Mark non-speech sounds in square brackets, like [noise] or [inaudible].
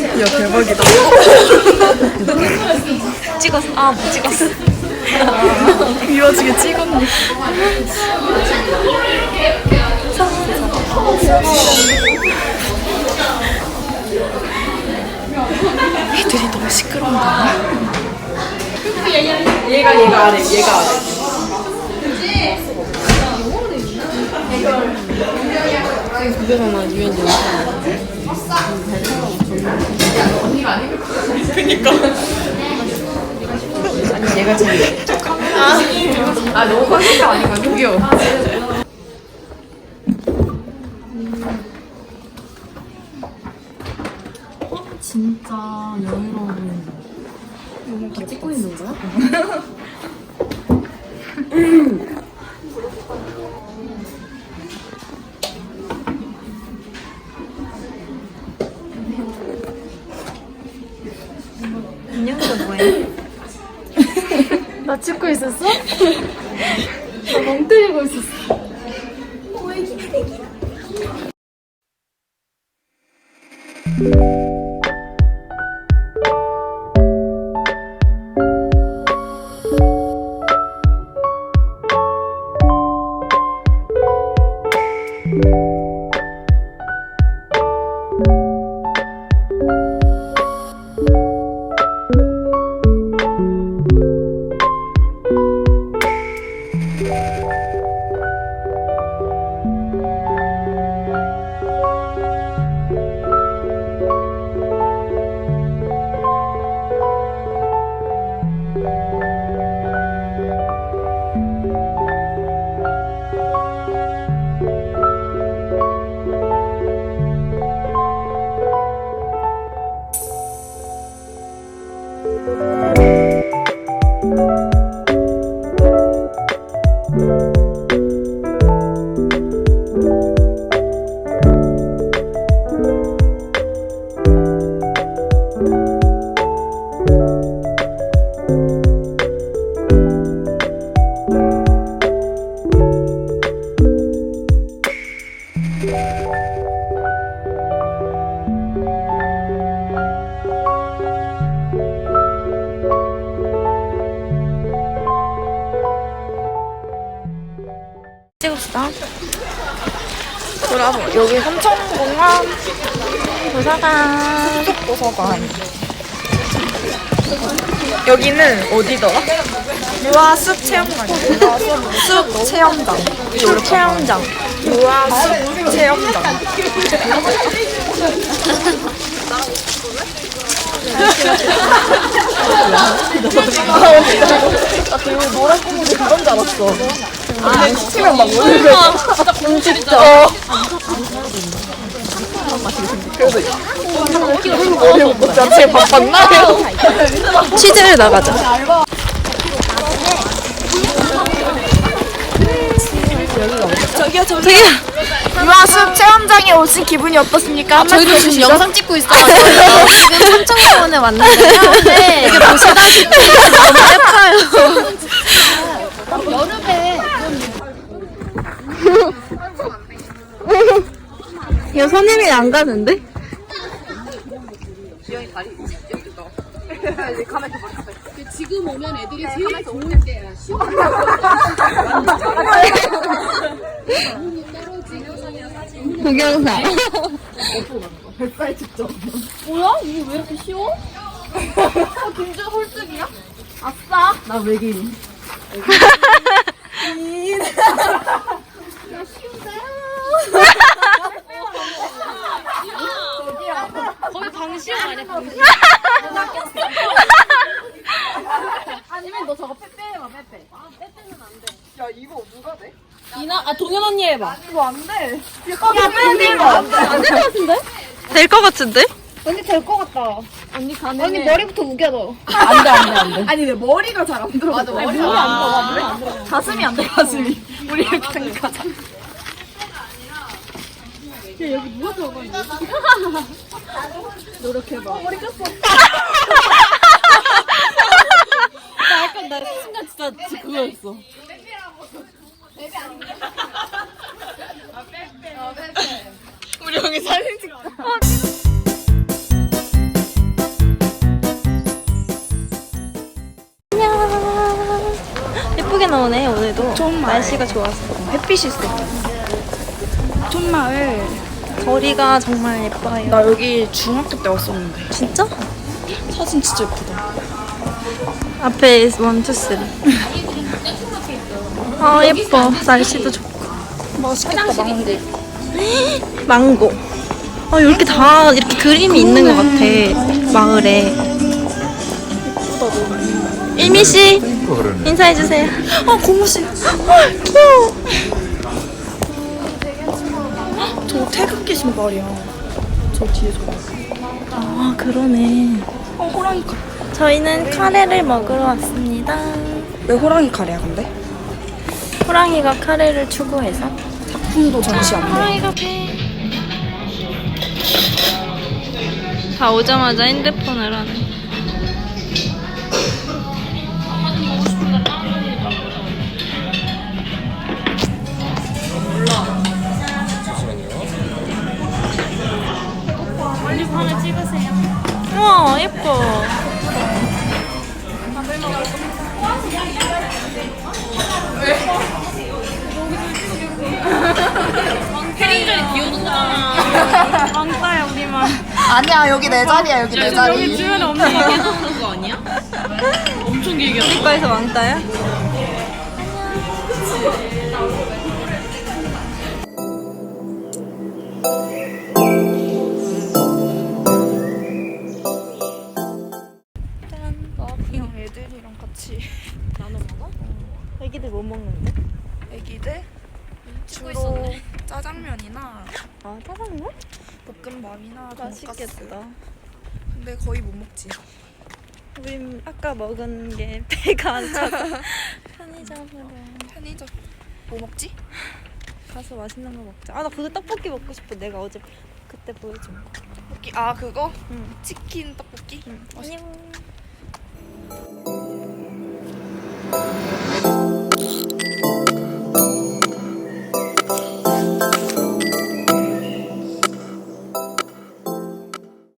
야 대박이다. 찍었어. 아, 못 찍었어. 이 와중에 찍었네. 애들이 너무 시끄러운가? 얘가 얘가 아래 얘가 아래 그거잖아 유엔 영상. 그니까. 아니 얘가 제일. 아 너무 컨셉이 아니고 저기요 진짜 여유로워 보인다. 다 찍고 있는 거야? [laughs] 안녕도 뭐해? [laughs] 나 찍고 있었어? 나멍 때리고 있었어. 찍읍시다. 돌아보 여기 삼청공원 도서관. 도서관. 여기는 어디더라? 유아 숲 체험관. 숲 체험장. 숲 체험장. 유아 숲 체험장. 나 그리고 노란 꼬물이 그건 줄 알았어. 아, 시키면 막 거. 진짜. 어. 그래서 못 바빴나? 취재를 나가자. 저기요, 저기. 저기요. 유아숲 체험장에 오신 기분이 어떻습니까? 한 저희도 지금. 영상 찍고 있어요. 지금 삼청공원에 왔는데요. 네. 이게 보시다시피 [laughs] 너무 예뻐요. 야, 선임이 안 가는데? 지금 오면 애들이 제일 좋을 때야. [laughs] 동영상. 뭐야? 이게 왜 이렇게 쉬워? 어, 김준 홀쭉이야? 아싸! 나 외계인. [laughs] 거의 방시험 아니면 너 저거 빼빼 해봐, 빼빼. 아, 빼빼는 안 돼. 야, 이거 누가 돼? 이나, 아, 동현 언니 해봐. 이거 안 돼. 야, 빼빼 해봐. 안될 것 같은데? 될 것 같은데? 언니 될 것 같다. 언니 가네. 언니 머리부터 우겨 너. 안 돼, 안 돼, 안 돼. [laughs] 아니, 내 머리가 잘 안 들어. 맞아, 머리가 안 들어가. 가슴이 안 돼, 가슴이. 우리 이렇게 생각하자. 야 여기 누가 들어가니? 노력해봐. 머리 깠어. 나 약간 나 순간 진짜 그거였어. 우리 여기 사진 찍자. 나오네 오늘도. 날씨가 좋아서 햇빛이 있어. 촌마을 거리가 정말 예뻐요. 나 여기 중학교 때 왔었는데 진짜? 사진 진짜 예쁘다. 앞에 원, 투, 쓰리. 아 예뻐. 날씨도 좋고. 맛있겠다 망고. [gasps] 망고. 아 이렇게 다 이렇게 그림이 있는 것 같아. 마을에. 일미 씨 인사해 주세요. 아 고무 씨. 아, [gasps] 귀여워. 저 태극기 신발이야. 저 뒤에 저거. 아 그러네. 어 호랑이 카. 저희는 카레를 먹으러 왔습니다. 왜 호랑이 카레야 근데? 호랑이가 카레를 추구해서. 품도 전시 안 돼. 호랑이가 배. 다 오자마자 핸드폰을 하네. 아니야 여기 내 자리야 여기 내 자리. 주변에 없는 거 아니야? [laughs] 엄청 길게. 우리과에서 왕따야? 그냥 애들이랑 같이 나눠 먹어? 애기들 뭐 먹는데? 애기들 주로 짜장면이나 아 짜장면? 볶음밥이나. 맛있겠다. 근데 거의 못 먹지. 우린 아까 먹은 게 배가 안 차서 [laughs] 편의점으로 편의점 뭐 먹지? 가서 맛있는 거 먹자. 아 나 그거 떡볶이 먹고 싶어. 내가 어제 그때 보여준 거. 떡볶이 아 그거 응. 치킨 떡볶이. 응. 맛있- 안녕.